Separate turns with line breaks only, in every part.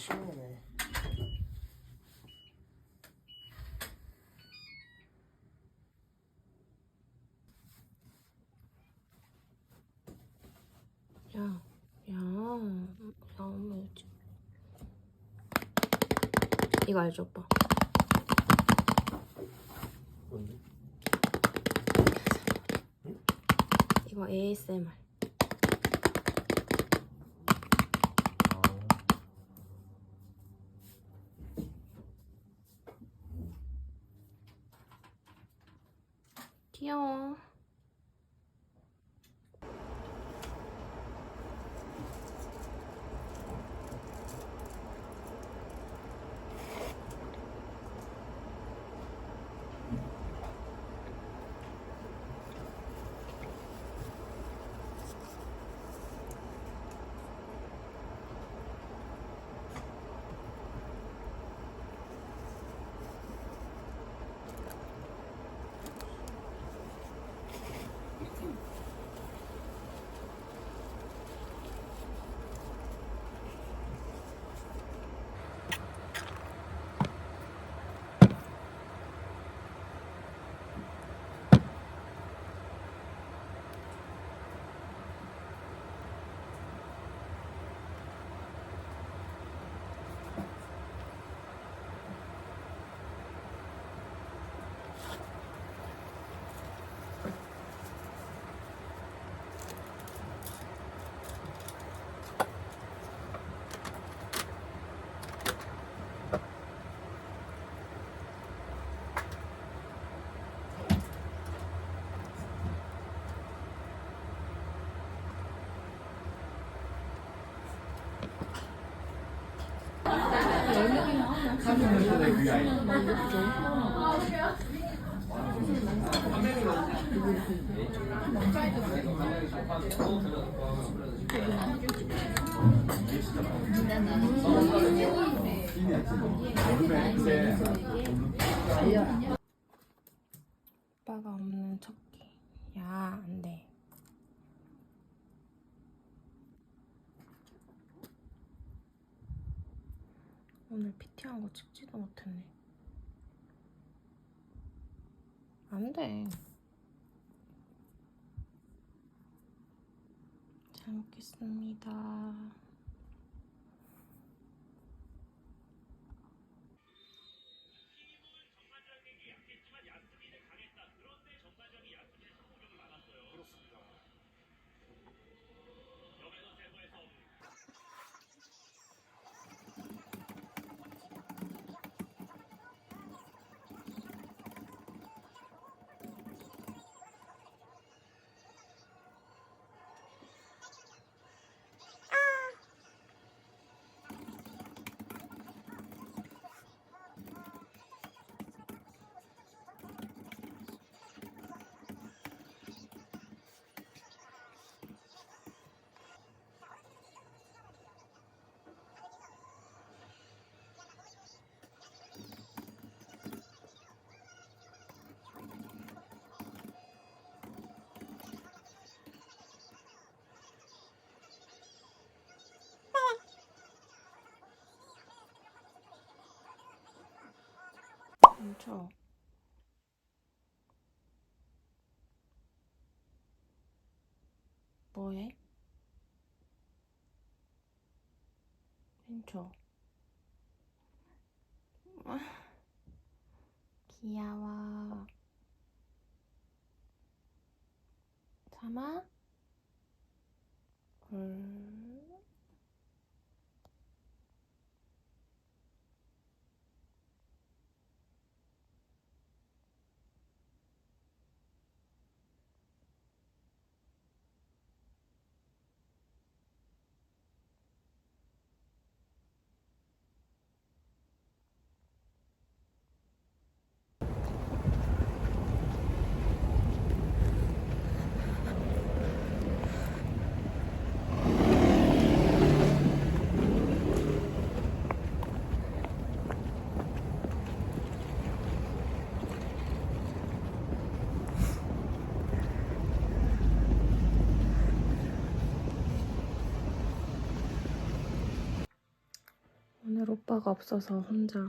밖에 시원하네
야, 야, 야, 엄마 요즘. 이거 알죠, 오빠?
뭔데?
이거 ASMR. 오빠가 없는 첫끼. 야, 안 돼. 오늘 PT한 거 찍지도 못했네. 안 돼. 잘 먹겠습니다. 멈춰. 뭐해? 멈춰. 아, 귀여워. 참아? 음. 오빠가 없어서 혼자.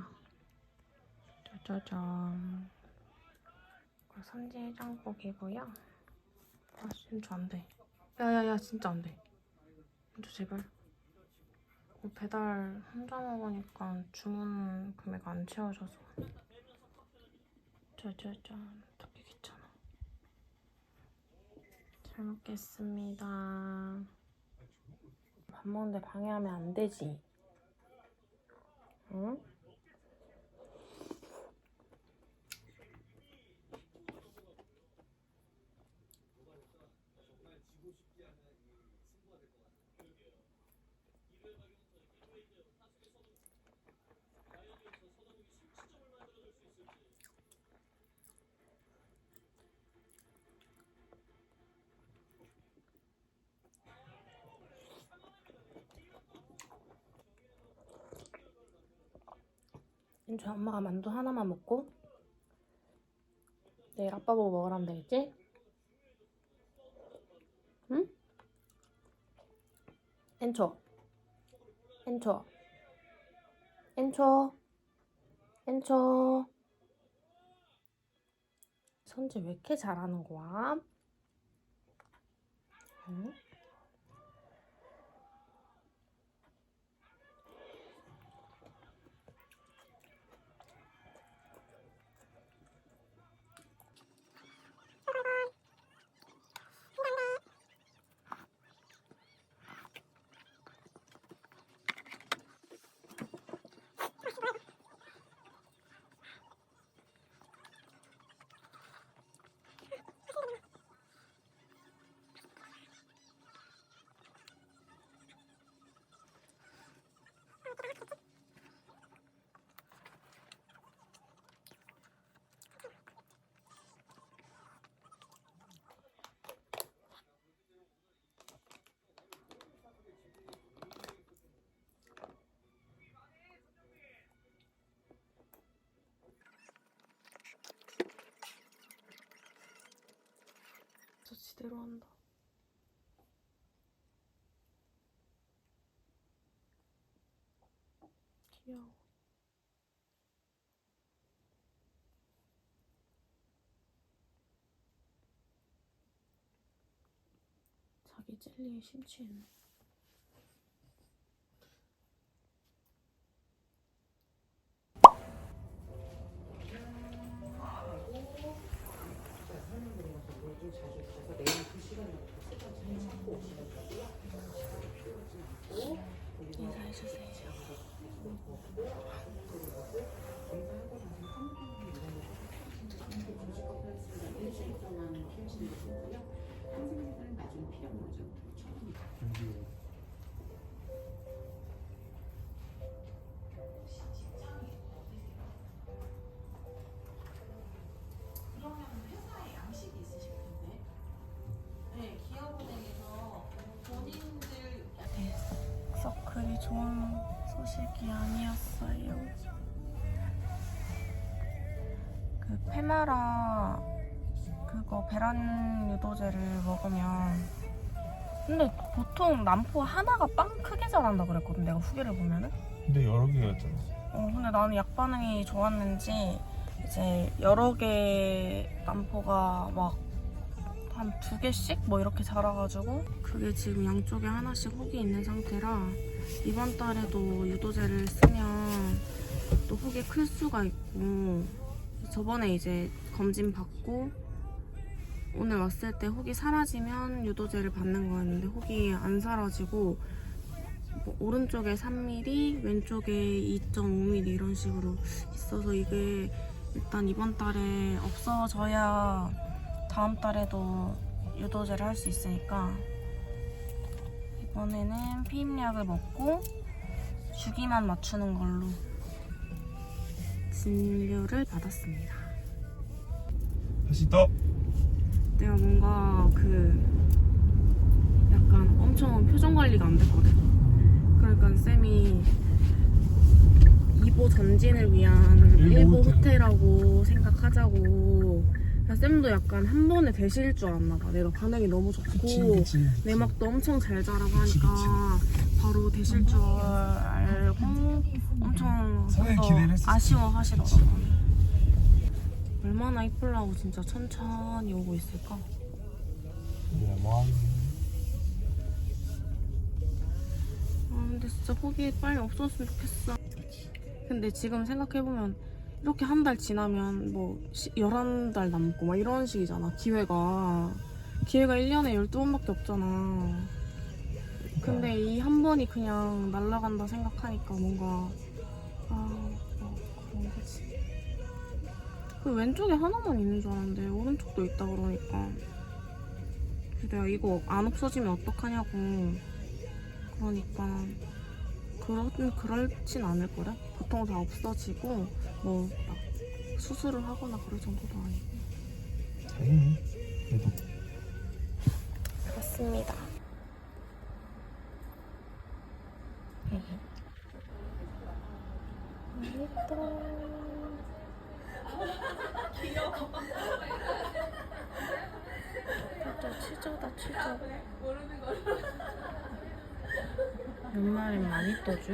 짜자잔. 이거 선지 해장국이고요. 아 진짜 안돼. 야야야 진짜 안돼. 진짜 제발. 이거 배달 혼자 먹으니까 주문 금액 안 채워져서. 짜자잔. 어떻게 귀찮아. 잘 먹겠습니다. 밥 먹는데 방해하면 안 되지 응? 이제 엄마가 만두 하나만 먹고 내일 아빠 보고 먹으라면 되겠지? 응? 엔초 엔초 엔초 엔초 선지 왜 이렇게 잘하는 거야? 응? 저 지대로 한다. 귀여워. 자기 젤리에 심취했네. 좋은 소식이 아니었어요. 그 페마라 그거 베란 유도제를 먹으면 근데 보통 남포 하나가 빵 크게 자란다 그랬거든 내가 후기를 보면은
근데 여러 개였잖아.
어 근데 나는 약 반응이 좋았는지 이제 여러 개 남포가 막 한 두 개씩? 뭐 이렇게 자라가지고? 그게 지금 양쪽에 하나씩 혹이 있는 상태라 이번 달에도 유도제를 쓰면 또 혹이 클 수가 있고 저번에 이제 검진 받고 오늘 왔을 때 혹이 사라지면 유도제를 받는 거였는데 혹이 안 사라지고 뭐 오른쪽에 3mm, 왼쪽에 2.5mm 이런 식으로 있어서 이게 일단 이번 달에 없어져야 다음 달에도 유도제를 할 수 있으니까 이번에는 피임약을 먹고 주기만 맞추는 걸로 진료를 받았습니다.
다시 떠.
내가 뭔가 그 약간 엄청 표정 관리가 안 됐거든. 그러니까 쌤이 이보 전진을 위한
일보 호텔.
호텔하고 생각하자고. 쌤도 약간 한 번에 되실 줄 알았나 봐. 내가 반응이 너무 좋고
그치 그치.
내막도 엄청 잘 자라고
그치,
하니까 바로 되실 줄 알고 엄청. 아쉬워하시더라고요. 얼마나 이쁠라고 진짜 천천히 오고 있을까?
네,
뭐아 근데 진짜 거기 빨리 없었으면 좋겠어. 근데 지금 생각해보면 이렇게 한 달 지나면 뭐 11달 남고 막 이런 식이잖아 기회가. 기회가 1년에 12번밖에 없잖아. 근데 이 한 번이 그냥 날아간다 생각하니까 뭔가 아 뭐 그런 거지. 그 왼쪽에 하나만 있는 줄 알았는데 오른쪽도 있다 그러니까. 내가 이거 안 없어지면 어떡하냐고. 그러니까 그런 그럴진 않을 거래. 보통 다 없어지고 뭐 막 수술을 하거나 그럴 정도도 아니고.
당연히 그래도
맞습니다. 진짜 치저다 치저. 연말엔 많이 떠줘?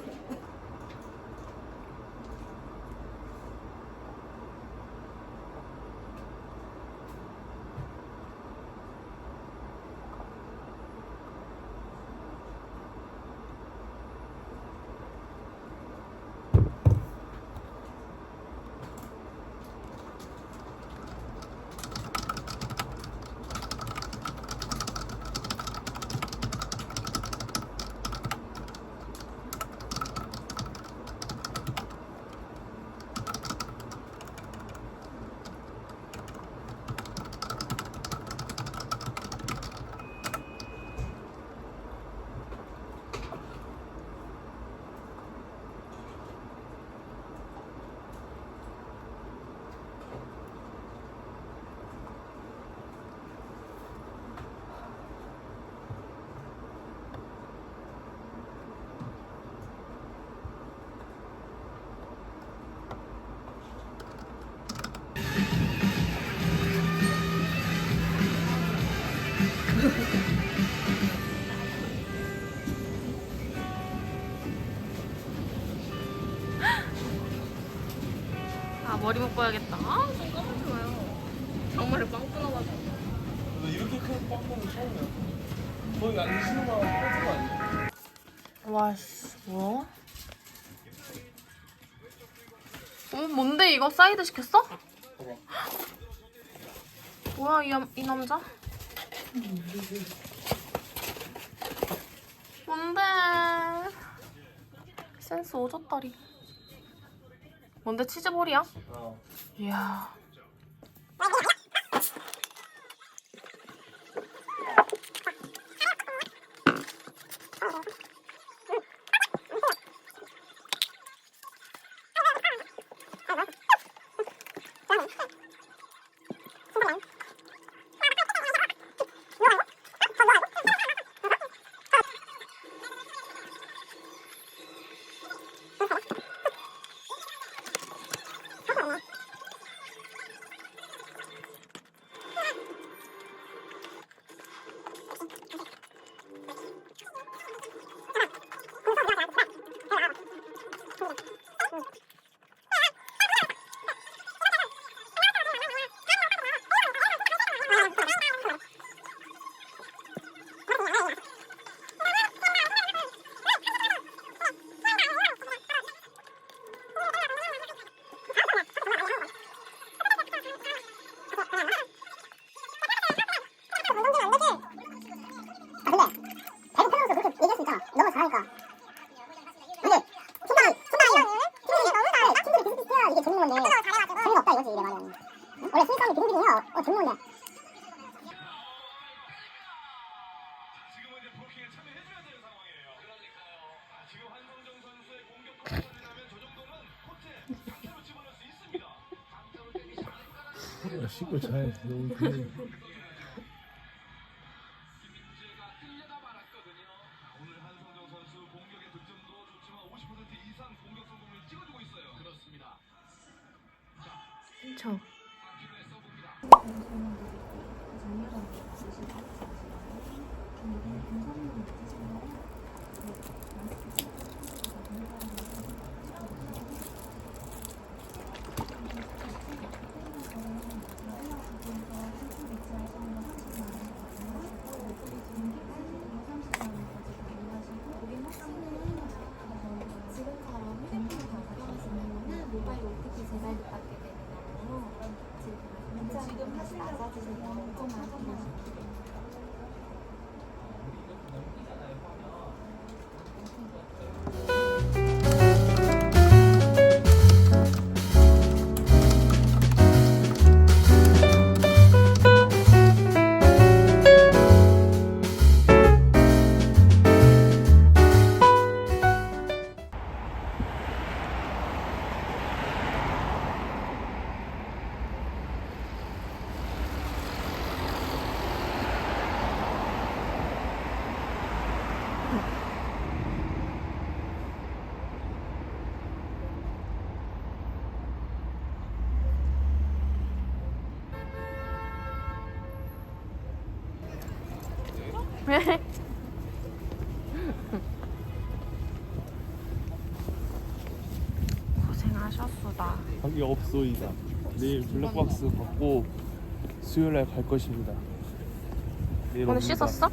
아 머리 묶어야겠다. 아, 좀 까맣지 마요. 정말로 빵 끊어가지고.
이렇게 큰 빵꾸는 처음이야 거의 안 쉬는 거랑 똑같은 거 아니야?
와 씨 뭐야? 어 뭔데 이거 사이드 시켰어?
봐봐
뭐야 이, 남- 이 남자? 뭔데? 센스 오졌다리. 뭔데 치즈볼이야?
어.
이야.
시골 잘 너무
고생하셨수다.
가게 없소이다 내일 블랙박스 받고 수요일 날 갈 것입니다 내일
오늘
옵니다.
씻었어?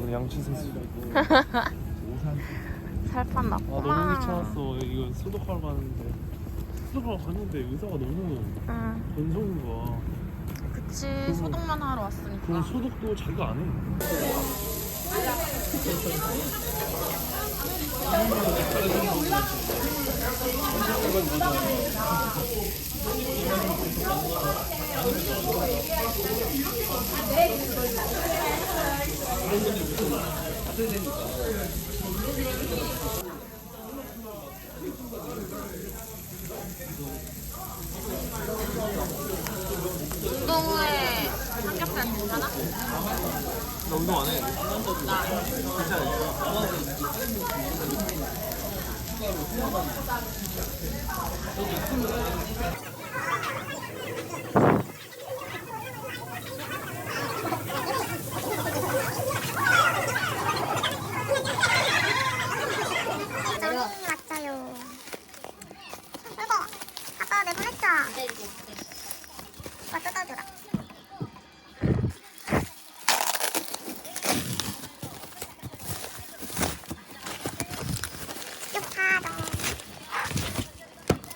오늘 양치 세수도 있고
살판
아 너무
났구나.
귀찮았어 이거 소독하러 가는데 소독하러 갔는데 의사가 너무
응,
건성인 거야
그치. 소독만 하러 왔으니까.
그럼 소독도 자기가 안 해.
운동 후에 삼겹살 괜찮아?
나 운동 안 해.
정이 왔어요. 이거 아빠 내보냈죠? 이거 뜯어주라. 육파동.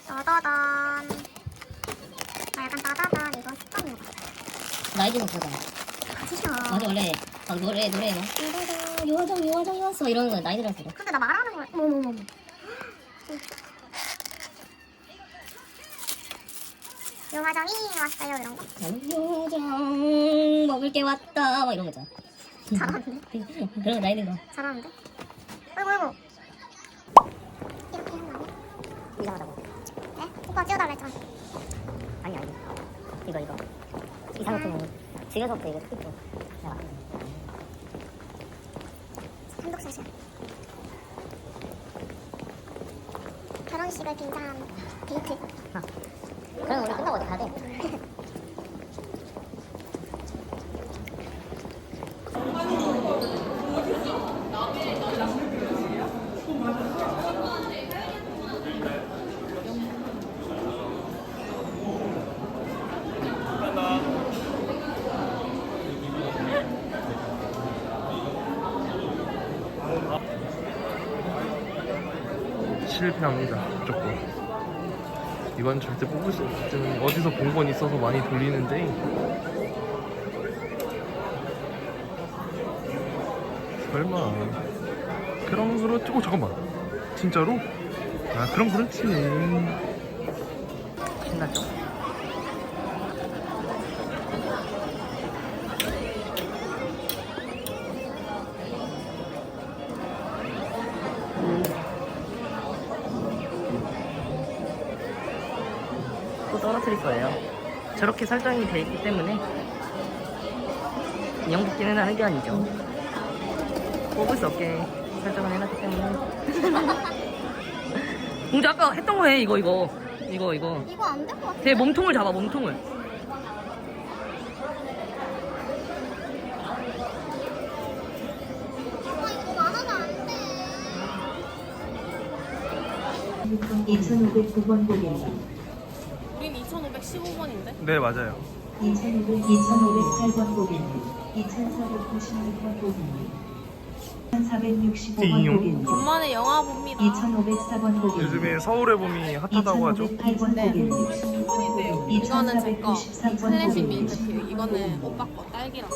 따다단. 빨간 따다단 이거 습관인 거
못하잖아.
싫어.
맞아 원래 막 노래 노래 막 요정 요정 요정 이러는 거야 나이 들어서.
근데 나 말하는 거야. 뭐뭐뭐. 요화정이 왔어요 이런 거.
요정 먹을 게 왔다 막 이런 거잖아.
잘하는데?
그런 거 나이 든 거.
잘하는데? 어이구 어이구 이렇게 하는 거 아니야?
이상하다고.
네? 오빠 찍어달라 했잖아
아니 아니. 이거 이거. 이상한 거는 집에서부터 이거 찍고. 야.
한독샷이야 결혼식을 빈자한 데이트
그럼 우리 끝나고 어디 가야 돼?
실패합니다. 무조건. 없든 어디서 본 건 있어서 많이 돌리는데 설마 그럼 그렇지 어 잠깐만 진짜로? 아 그럼 그렇지
신났죠?
떨어뜨릴 거예요. 저렇게 설정이 돼 있기 때문에 인형 뽑기는 하는 게 아니죠. 뽑을 수 없게 설정을 해놨기 때문에. 공주 아까 했던 거 해, 이거, 이거. 이거, 이거.
이거 안 될 것 같아.
제 몸통을 잡아, 몸통을.
2509번 고객님,
우린 2515번인데?
네 맞아요
2508번 고객님, 2496번 고객님, 1465번
띵용.
고객님,
간만에 영화 봅니다.
2504번 고객님,
요즘에 서울의 봄이 핫하다고 하죠
2508번
네.
고객님,
이거는 제 거.
2493번
클래식 밀크티. 이거는 오빠 거 딸기랑.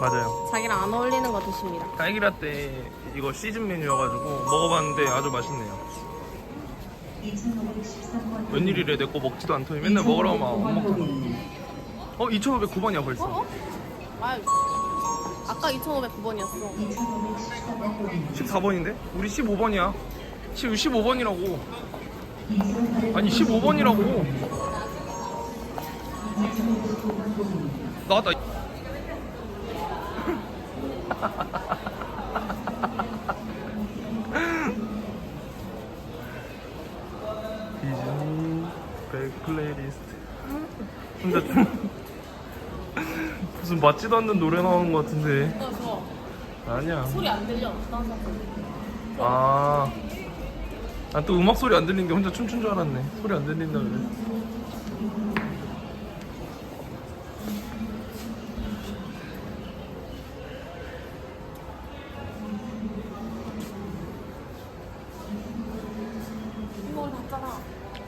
맞아요
자기랑 안 어울리는 거 드십니다.
딸기라떼 이거 시즌 메뉴여가지고 먹어봤는데 아주 맛있네요
2513번
웬일이래 내 거 먹지도 않더니 맨날 먹으라고 막못 먹잖아 어? 2509번이야 벌써
어? 아, 아까 2509번이었어.
2514번 고객님,
14번인데? 우리 15번이야 지금 15번이라고
2800번
아니 15번이라고
2509번 고객님,
나왔다 디즈니 백 플레이리스트 좀 무슨 맞지도 않는 노래 나오는 것 같은데
나 좋아.
아니야
소리 안 들려. 나서.
아. 아, 또 음악 소리 안 들리는 게 혼자 춤춘 줄 알았네. 소리 안 들린다 그래.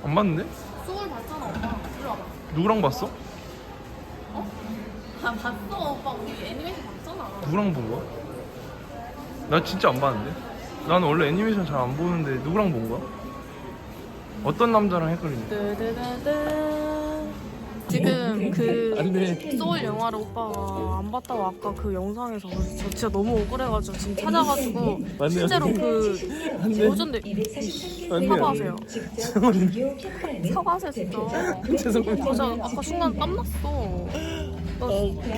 안 봤는데? 누구랑 봤어?
아, 봤어, 오빠. 우리 애니메이션 봤잖아.
누구랑 본 거야? 나 진짜 안 봤는데? 나는 원래 애니메이션 잘 안 보는데 누구랑 본 거야? 어떤 남자랑 헷갈리냐?
지금 그
돼.
소울 영화를 오빠가 안 봤다고 아까 그 영상에서 저 진짜 너무 억울해가지고 지금 찾아가지고
맞네요.
실제로 그 보존대 사과하세요. 사과하세요 진짜.
죄송합니다.
진짜 아까 순간 땀났어. 나,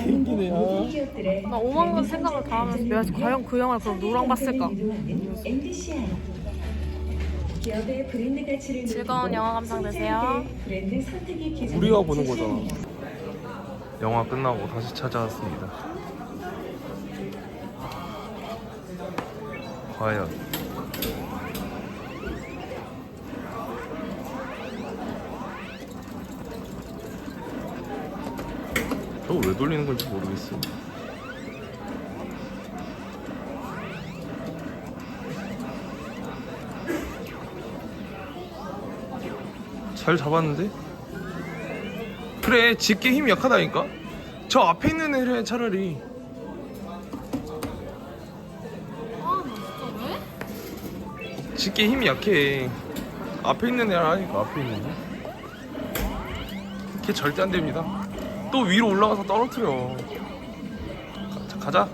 개인기네요.
나 오만 생각을 다 하면서 내가 과연 그 영화를 그럼 누구랑 봤을까?
기업의 브랜드 가치를
즐거운 영화 감상 되세요.
브랜드 선택의 기준
우리가 보는 거잖아. 영화 끝나고 다시 찾아왔습니다. 과연 저거 왜 돌리는 건지 모르겠어. 잘 잡았는데? 그래 집게 힘이 약하다니까? 저 앞에 있는 애를 해, 차라리? 집게 힘이 약해. 앞에 있는 애를 하니까 앞에 있는 애. 걔 절대 안 됩니다. 또 위로 올라가서 떨어뜨려. 자, 가자.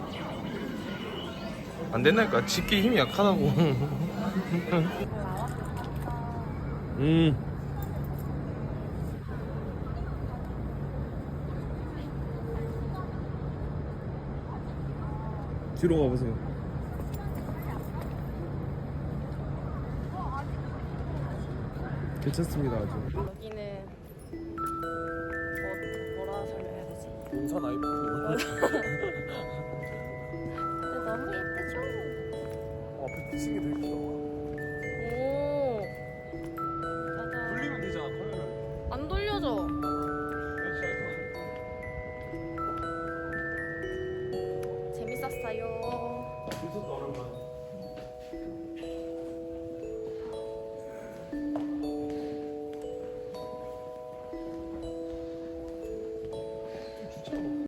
안 된다니까. 집게 힘이 약하다고. 음 뒤로 가보세요 괜찮습니다 아주
여기는 뭐, 뭐라 설명해야 되지?
용산 아이프
근데 너무 예쁘죠?
앞에 부싱이 되게 크다